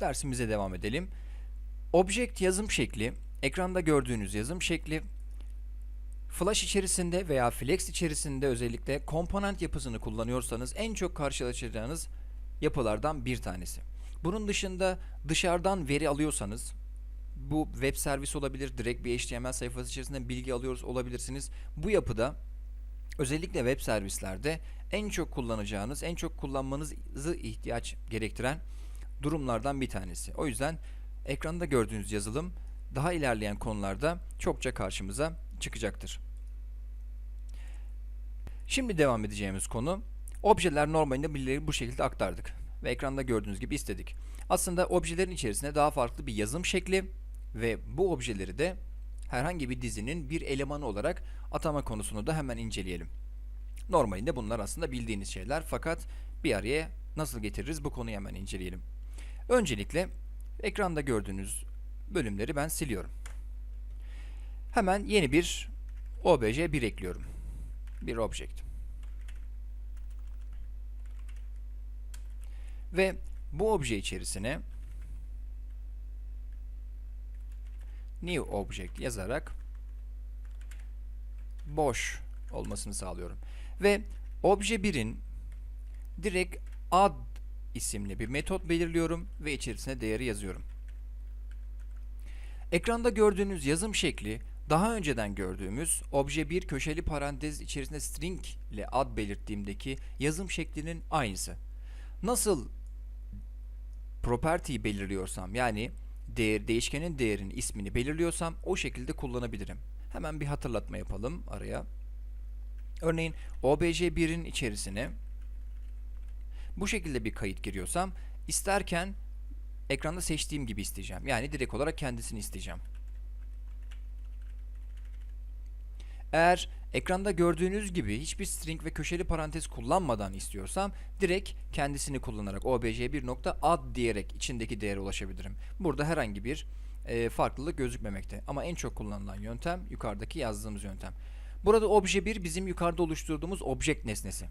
Dersimize devam edelim. Object yazım şekli, ekranda gördüğünüz yazım şekli, Flash içerisinde veya Flex içerisinde özellikle komponent yapısını kullanıyorsanız en çok karşılaşacağınız yapılardan bir tanesi. Bunun dışında dışarıdan veri alıyorsanız bu web servis olabilir, direkt bir HTML sayfası içerisinde bilgi alıyoruz olabilirsiniz. Bu yapıda özellikle web servislerde en çok kullanacağınız, en çok kullanmanızı ihtiyaç gerektiren durumlardan bir tanesi. O yüzden ekranda gördüğünüz yazılım daha ilerleyen konularda çokça karşımıza çıkacaktır. Şimdi devam edeceğimiz konu objeler normalinde bilgileri bu şekilde aktardık ve ekranda gördüğünüz gibi istedik. Aslında objelerin içerisinde daha farklı bir yazım şekli ve bu objeleri de herhangi bir dizinin bir elemanı olarak atama konusunu da hemen inceleyelim. Normalinde bunlar aslında bildiğiniz şeyler fakat bir araya nasıl getiririz bu konuyu hemen inceleyelim. Öncelikle ekranda gördüğünüz bölümleri ben siliyorum. Hemen yeni bir obj1 ekliyorum. Bir object. Ve bu obje içerisine new object yazarak boş olmasını sağlıyorum. Ve obje 1'in direkt add isimli bir metot belirliyorum ve içerisine değeri yazıyorum. Ekranda gördüğünüz yazım şekli daha önceden gördüğümüz obje 1 köşeli parantez içerisinde string ile ad belirttiğimdeki yazım şeklinin aynısı. Nasıl property'yi belirliyorsam yani değer değişkenin değerinin ismini belirliyorsam o şekilde kullanabilirim. Hemen bir hatırlatma yapalım araya. Örneğin obj1'in içerisine bu şekilde bir kayıt giriyorsam isterken ekranda seçtiğim gibi isteyeceğim. Yani direkt olarak kendisini isteyeceğim. Eğer ekranda gördüğünüz gibi hiçbir string ve köşeli parantez kullanmadan istiyorsam direkt kendisini kullanarak obj1.add diyerek içindeki değere ulaşabilirim. Burada herhangi bir e, farklılık gözükmemekte. Ama en çok kullanılan yöntem yukarıdaki yazdığımız yöntem. Burada obje1 bizim yukarıda oluşturduğumuz object nesnesi.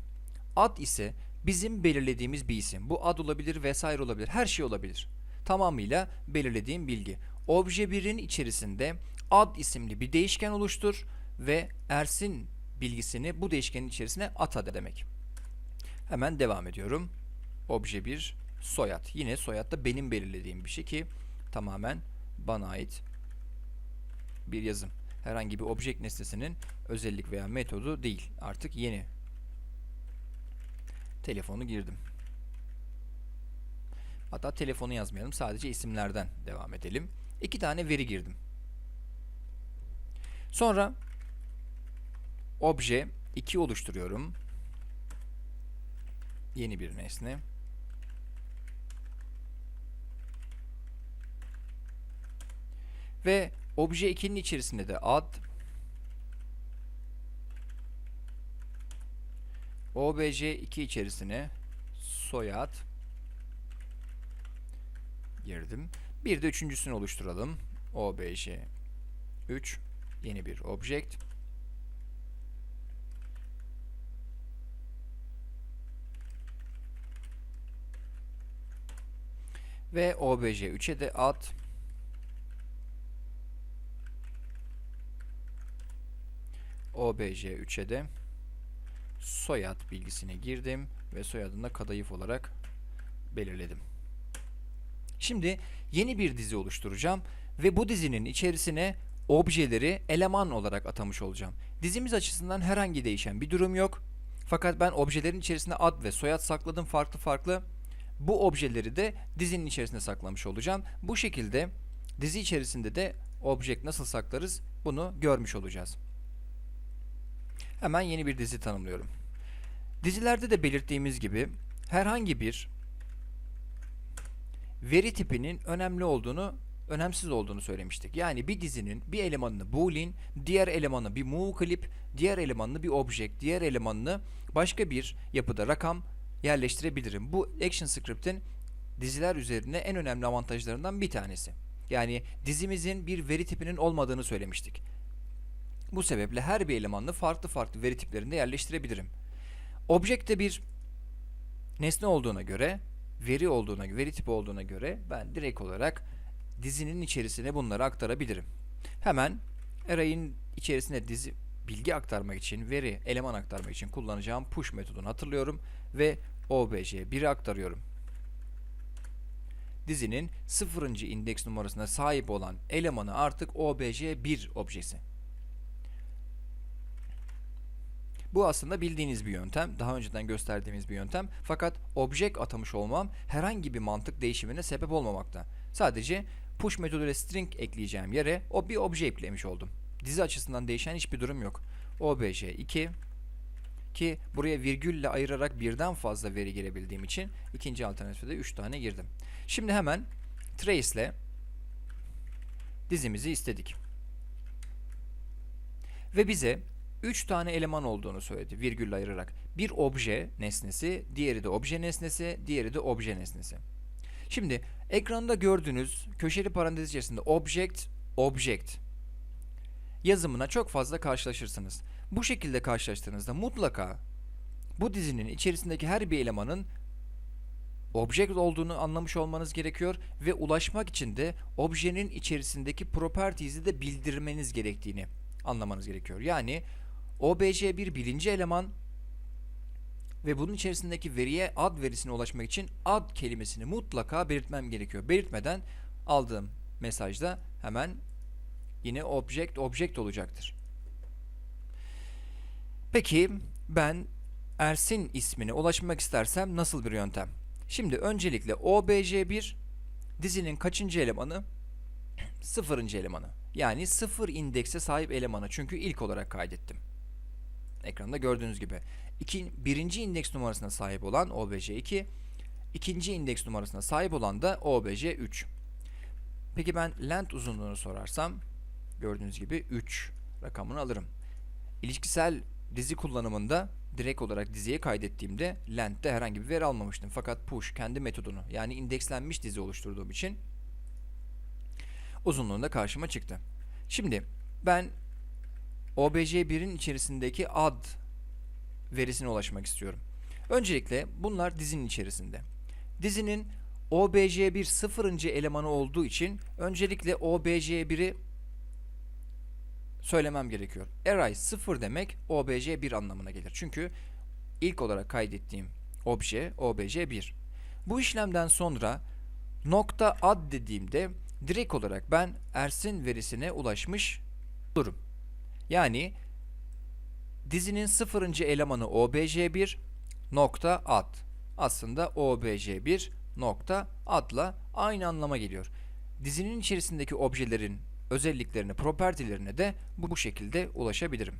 Ad ise bizim belirlediğimiz bir isim. Bu ad olabilir vesaire olabilir. Her şey olabilir. Tamamıyla belirlediğim bilgi. Obje1'in içerisinde ad isimli bir değişken oluştur ve Ersin bilgisini bu değişkenin içerisine ata demek. Hemen devam ediyorum. Obje 1 soyad. Yine soyad da benim belirlediğim bir şey ki tamamen bana ait bir yazım. Herhangi bir object nesnesinin özellik veya metodu değil. Artık yeni. Telefonu girdim. Hatta telefonu yazmayalım. Sadece isimlerden devam edelim. İki tane veri girdim. Sonra obje 2 oluşturuyorum. Yeni bir nesne. Ve obje 2'nin içerisinde de ad obj 2 içerisine soyad girdim. Bir de üçüncüsünü oluşturalım. obj 3 yeni bir object. Ve obj 3'e de ad obj 3'e de soyad bilgisine girdim ve soyadını da kadayıf olarak belirledim. Şimdi yeni bir dizi oluşturacağım ve bu dizinin içerisine objeleri eleman olarak atamış olacağım. Dizimiz açısından herhangi değişen bir durum yok. Fakat ben objelerin içerisine ad ve soyad sakladım farklı farklı. Bu objeleri de dizinin içerisine saklamış olacağım. Bu şekilde dizi içerisinde de object nasıl saklarız bunu görmüş olacağız. Hemen yeni bir dizi tanımlıyorum. Dizilerde de belirttiğimiz gibi herhangi bir veri tipinin önemli olduğunu, önemsiz olduğunu söylemiştik. Yani bir dizinin bir elemanını boolean, diğer elemanı bir move clip, diğer elemanını bir object, diğer elemanını başka bir yapıda rakam yerleştirebilirim. Bu Action Script'in diziler üzerine en önemli avantajlarından bir tanesi. Yani dizimizin bir veri tipinin olmadığını söylemiştik. Bu sebeple her bir elemanını farklı farklı veri tiplerinde yerleştirebilirim. Object'te bir nesne olduğuna göre veri olduğuna, veri tipi olduğuna göre ben direkt olarak dizinin içerisine bunları aktarabilirim. Hemen array'in içerisine dizi bilgi aktarmak için, veri, eleman aktarmak için kullanacağım push metodunu hatırlıyorum ve obj1'i aktarıyorum. Dizinin 0. indeks numarasına sahip olan elemanı artık obj1 objesi. Bu aslında bildiğiniz bir yöntem. Daha önceden gösterdiğimiz bir yöntem. Fakat object atamış olmam herhangi bir mantık değişimine sebep olmamakta. Sadece push metoduyla string ekleyeceğim yere o bir obje eklemiş oldum. Dizi açısından değişen hiçbir durum yok. obj2 ki buraya virgülle ayırarak birden fazla veri girebildiğim için ikinci alternatifte de 3 tane girdim. Şimdi hemen trace ile dizimizi istedik. Ve bize 3 tane eleman olduğunu söyledi virgülle ayırarak. Bir obje nesnesi, diğeri de obje nesnesi, diğeri de obje nesnesi. Şimdi ekranda gördüğünüz köşeli parantez içerisinde object, object yazımına çok fazla karşılaşırsınız. Bu şekilde karşılaştığınızda mutlaka bu dizinin içerisindeki her bir elemanın object olduğunu anlamış olmanız gerekiyor ve ulaşmak için de objenin içerisindeki properties'i de bildirmeniz gerektiğini anlamanız gerekiyor. Yani obj1 birinci eleman ve bunun içerisindeki veriye ad verisine ulaşmak için ad kelimesini mutlaka belirtmem gerekiyor. Belirtmeden aldığım mesajda hemen yine object object olacaktır. Peki ben Ersin ismine ulaşmak istersem nasıl bir yöntem? Şimdi öncelikle obj1 dizinin kaçıncı elemanı? Sıfırıncı elemanı. Yani sıfır indekse sahip elemanı. Çünkü ilk olarak kaydettim. Ekranda gördüğünüz gibi. İki, birinci indeks numarasına sahip olan obj2, ikinci indeks numarasına sahip olan da obj3. Peki ben length uzunluğunu sorarsam, gördüğünüz gibi 3 rakamını alırım. İlişkisel dizi kullanımında direkt olarak diziye kaydettiğimde length'te herhangi bir veri almamıştım. Fakat push kendi metodunu yani indekslenmiş dizi oluşturduğum için uzunluğunda karşıma çıktı. Şimdi ben obj1'in içerisindeki ad verisine ulaşmak istiyorum. Öncelikle bunlar dizinin içerisinde. Dizinin obj1 sıfırıncı elemanı olduğu için öncelikle obj1'i söylemem gerekiyor. Array 0 demek obj1 anlamına gelir. Çünkü ilk olarak kaydettiğim obje obj1. Bu işlemden sonra nokta ad dediğimde direkt olarak ben Ersin verisine ulaşmış olurum. Yani dizinin sıfırıncı elemanı obj1 nokta ad. Aslında obj1 nokta adla aynı anlama geliyor. Dizinin içerisindeki objelerin özelliklerine, propertilerine de bu, şekilde ulaşabilirim.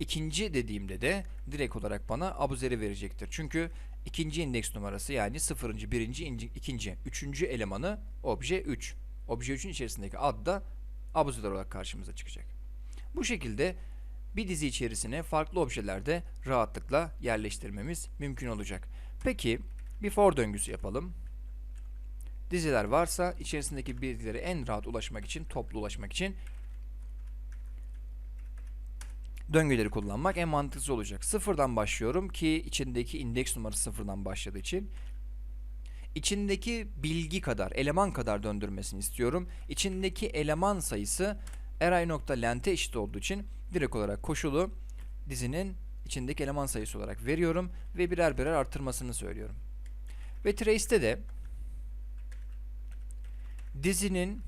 İkinci dediğimde de direkt olarak bana abuzeri verecektir. Çünkü ikinci indeks numarası yani sıfırıncı, birinci, ikinci, üçüncü elemanı obje 3. Obje 3'ün içerisindeki ad da abuzer olarak karşımıza çıkacak. Bu şekilde bir dizi içerisine farklı objelerde rahatlıkla yerleştirmemiz mümkün olacak. Peki bir for döngüsü yapalım. Diziler varsa içerisindeki bilgilere en rahat ulaşmak için, toplu ulaşmak için döngüleri kullanmak en mantıklısı olacak. Sıfırdan başlıyorum ki içindeki indeks numarası sıfırdan başladığı için içindeki bilgi kadar, eleman kadar döndürmesini istiyorum. İçindeki eleman sayısı array.length'e eşit olduğu için direkt olarak koşulu dizinin içindeki eleman sayısı olarak veriyorum ve birer birer artırmasını söylüyorum. Ve trace'te de dizinin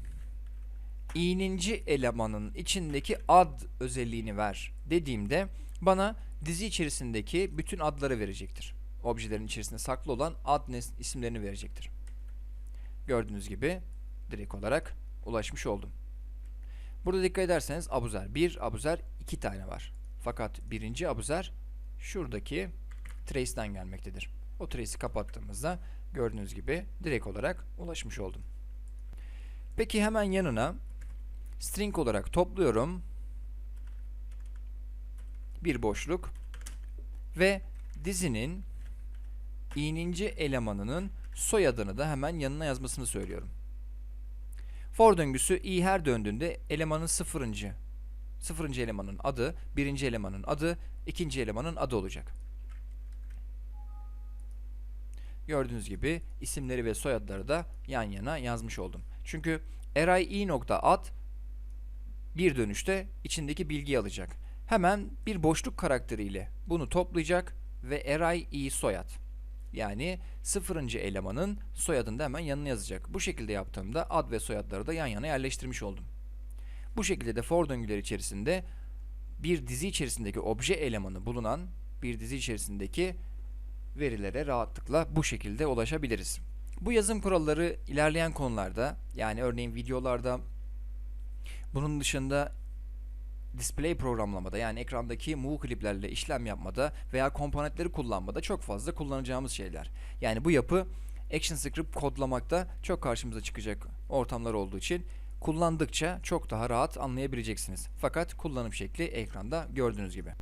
i'ninci elemanın içindeki ad özelliğini ver dediğimde bana dizi içerisindeki bütün adları verecektir. Objelerin içerisinde saklı olan ad isimlerini verecektir. Gördüğünüz gibi direkt olarak ulaşmış oldum. Burada dikkat ederseniz abuzer. Bir abuzer iki tane var. Fakat birinci abuzer şuradaki trace'den gelmektedir. O trace'i kapattığımızda gördüğünüz gibi direkt olarak ulaşmış oldum. Peki hemen yanına string olarak topluyorum. Bir boşluk ve dizinin i'ninci elemanının soyadını da hemen yanına yazmasını söylüyorum. For döngüsü i her döndüğünde elemanın sıfırıncı, sıfırıncı elemanın adı, birinci elemanın adı, ikinci elemanın adı olacak. gördüğünüz gibi isimleri ve soyadları da yan yana yazmış oldum. Çünkü erai.ad bir dönüşte içindeki bilgiyi alacak. Hemen bir boşluk karakteriyle bunu toplayacak ve eray i soyad yani sıfırıncı elemanın soyadını da hemen yanına yazacak. Bu şekilde yaptığımda ad ve soyadları da yan yana yerleştirmiş oldum. Bu şekilde de for döngüler içerisinde bir dizi içerisindeki obje elemanı bulunan bir dizi içerisindeki verilere rahatlıkla bu şekilde ulaşabiliriz. Bu yazım kuralları ilerleyen konularda yani örneğin videolarda bunun dışında display programlamada yani ekrandaki move kliplerle işlem yapmada veya komponentleri kullanmada çok fazla kullanacağımız şeyler. Yani bu yapı ActionScript kodlamakta çok karşımıza çıkacak ortamlar olduğu için kullandıkça çok daha rahat anlayabileceksiniz. Fakat kullanım şekli ekranda gördüğünüz gibi.